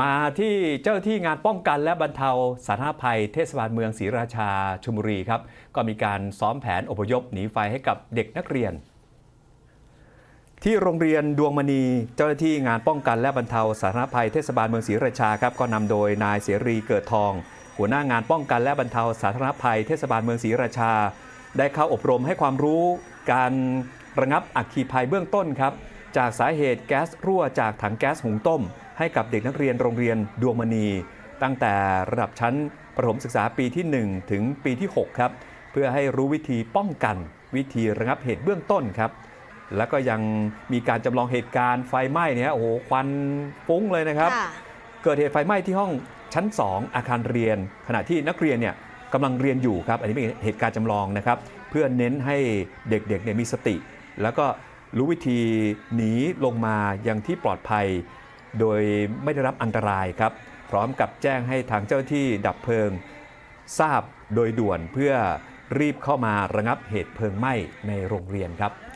มาที่เจ้าที่งานป้องกันและบรรเทาสาธารณภัยเทศบาลเมืองศรีราชาชลบุรีครับ ก็มีการซ้อมแผนอพยพหนีไฟให้กับเด็กนักเรียน ที่โรงเรียนดวงมณีเจ้าหน้าที่งานป้องกันและบรรเทาสาธารณภัยเทศบาลเมืองศรีราชาครับก็นำโดยนายเสรีเกิดทอง หัวหน้างานป้องกันและบรรเทาสาธารณภัยเทศบาลเมืองศรีราชา ได้เข้าอบรมให้ความรู้ การระงับอัคคีภัยเบื้องต้นครับจากสาเหตุแก๊สรั่วจากถังแก๊สหุงต้ม ให้กับเด็กนักเรียนโรงเรียนดวงมณี ตั้งแต่ระดับชั้นประถมศึกษาปีที่ 1 ถึงปีที่ 6 ครับ เพื่อให้รู้วิธีป้องกันวิธีระงับเหตุเบื้องต้นครับ แล้วก็ยังมีการจำลองเหตุการณ์ไฟไหม้เนี่ยโอ้โหควันฟุ้งเลยนะครับค่ะเกิดเหตุไฟไหม้ที่ห้องชั้น 2 อาคารเรียน ขณะที่นักเรียนเนี่ยกำลังเรียนอยู่ครับ อันนี้เป็นเหตุการณ์จำลองนะครับ เพื่อเน้นให้เด็กๆเนี่ยมีสติ แล้วก็รู้วิธีหนีลงมายังที่ปลอดภัย โดยไม่ได้รับอันตรายครับ พร้อมกับแจ้งให้ทางเจ้าหน้าที่ดับเพลิง ทราบโดยด่วนเพื่อรีบเข้ามาระงับเหตุเพลิงไหม้ในโรงเรียนครับ